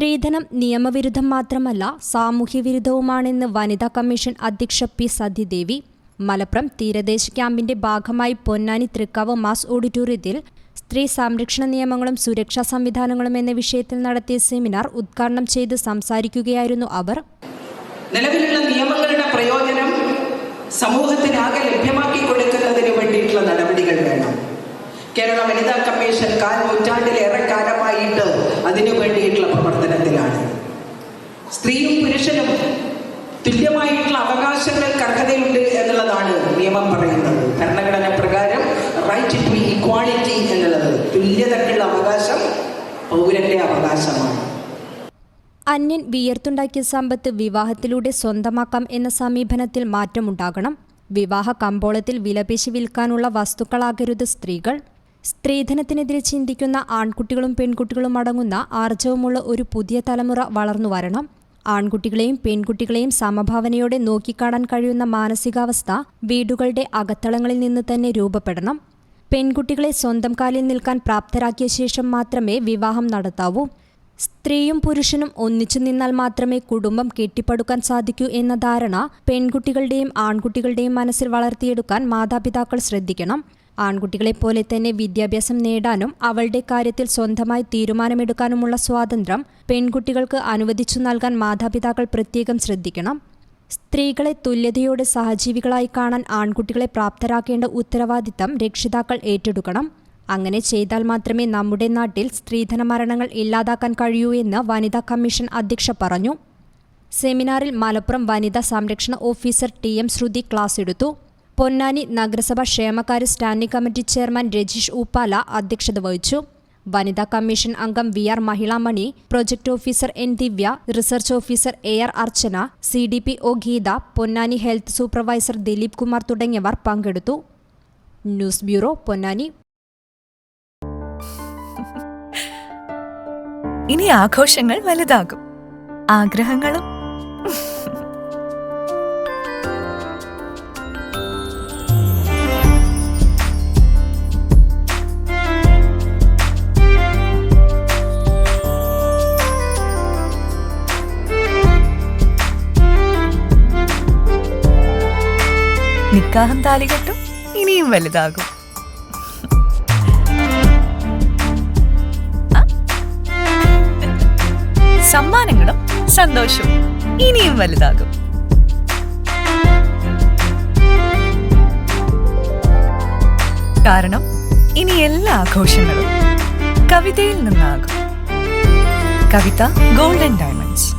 സ്ത്രീധനം നിയമവിരുദ്ധം മാത്രമല്ല സാമൂഹ്യവിരുദ്ധവുമാണെന്ന് വനിതാ കമ്മീഷൻ അധ്യക്ഷ പി. സതിദേവി. മലപ്പുറം തീരദേശ ക്യാമ്പിന്റെ ഭാഗമായി പൊന്നാനി തൃക്കാവ് മാസ് ഓഡിറ്റോറിയത്തിൽ സ്ത്രീ സംരക്ഷണ നിയമങ്ങളും സുരക്ഷാ സംവിധാനങ്ങളും എന്ന വിഷയത്തിൽ നടത്തിയ സെമിനാർ ഉദ്ഘാടനം ചെയ്ത് സംസാരിക്കുകയായിരുന്നു അവർ. നിലവിലുള്ള നിയമങ്ങളുടെ പ്രയോജനം സമൂഹത്തിനാകെ ലഭ്യമാക്കി കൊടുക്കുന്നതിന് വേണ്ടിയിട്ടുള്ള നടപടികൾ വേണം. കേരള വനിതാ കമ്മീഷൻ കാൽ നൂറ്റാണ്ടിലേറെ കാലമായിട്ട് അതിനു വേണ്ടിയിട്ടുള്ള പ്രവർത്തനത്തിലാണ്. സ്ത്രീയും പുരുഷനും തുല്യമായിട്ടുള്ള അവകാശങ്ങൾക്ക് അർഹതയുണ്ട് എന്നുള്ളതാണ് നിയമം പറയുന്നത്. ഭരണഘടന പ്രകാരം റൈറ്റ് ടു ഇക്വാളിറ്റി എന്നുള്ളത് തുല്യതക്കുള്ള അവകാശം പൗരന്റെ അവകാശമാണ്. അന്യൻ വിയർത്തുണ്ടാക്കിയ സമ്പത്ത് വിവാഹത്തിലൂടെ സ്വന്തമാക്കാം എന്ന സമീപനത്തിൽ മാറ്റമുണ്ടാകണം. വിവാഹ കമ്പോളത്തിൽ വിലപേശി വിൽക്കാനുള്ള വസ്തുക്കളാകരുത് സ്ത്രീകൾ. സ്ത്രീധനത്തിനെതിരെ ചിന്തിക്കുന്ന ആൺകുട്ടികളും പെൺകുട്ടികളും അടങ്ങുന്ന ആർജവമുള്ള ഒരു പുതിയ തലമുറ വളർന്നു വരണം. ആൺകുട്ടികളെയും പെൺകുട്ടികളെയും സമഭാവനയോടെ നോക്കിക്കാണാൻ കഴിയുന്ന മാനസികാവസ്ഥ വീടുകളുടെ അകത്തളങ്ങളിൽ നിന്ന് തന്നെ രൂപപ്പെടണം. പെൺകുട്ടികളെ സ്വന്തം കാലിൽ നിൽക്കാൻ പ്രാപ്തരാക്കിയ ശേഷം മാത്രമേ വിവാഹം നടത്താവൂ. സ്ത്രീയും പുരുഷനും ഒന്നിച്ചു നിന്നാൽ മാത്രമേ കുടുംബം കെട്ടിപ്പടുക്കാൻ സാധിക്കൂ എന്ന ധാരണ പെൺകുട്ടികളുടെയും ആൺകുട്ടികളുടെയും മനസ്സിൽ വളർത്തിയെടുക്കാൻ മാതാപിതാക്കൾ ശ്രദ്ധിക്കണം. ആൺകുട്ടികളെപ്പോലെ തന്നെ വിദ്യാഭ്യാസം നേടാനും അവളുടെ കാര്യത്തിൽ സ്വന്തമായി തീരുമാനമെടുക്കാനുമുള്ള സ്വാതന്ത്ര്യം പെൺകുട്ടികൾക്ക് അനുവദിച്ചു നൽകാൻ മാതാപിതാക്കൾ പ്രത്യേകം ശ്രദ്ധിക്കണം. സ്ത്രീകളെ തുല്യതയോടെ സഹജീവികളായി കാണാൻ ആൺകുട്ടികളെ പ്രാപ്തരാക്കേണ്ട ഉത്തരവാദിത്തം രക്ഷിതാക്കൾ ഏറ്റെടുക്കണം. അങ്ങനെ ചെയ്താൽ മാത്രമേ നമ്മുടെ നാട്ടിൽ സ്ത്രീധന മരണങ്ങൾ ഇല്ലാതാക്കാൻ കഴിയൂ എന്ന് വനിതാ കമ്മീഷൻ അധ്യക്ഷ പറഞ്ഞു. സെമിനാറിൽ മലപ്പുറം വനിതാ സംരക്ഷണ officer T M Shruthi class എടുത്തു. പൊന്നാനി നഗരസഭ ക്ഷേമകാര്യ standing committee chairman Rajeesh Uppala അധ്യക്ഷത വഹിച്ചു. വനിതാ കമ്മീഷൻ അംഗം V R Mahilamani project officer N Divya research officer A R Archana C D P O Geetha Ponnani health supervisor Dileep Kumar തുടങ്ങിയവർ പങ്കെടുത്തു. News bureau Ponnani. ഇനി ആഘോഷങ്ങൾ വലുതാകും. ആഗ്രഹങ്ങളും. നിക്കാഹം താലികെട്ടും ഇനിയും വലുതാകും. സമ്മാനങ്ങളും സന്തോഷവും ഇനിയും വലുതാകും. കാരണം ഇനി എല്ലാ ആഘോഷങ്ങളും കവിതയിൽ നിന്നാകും. Kavitha golden diamonds.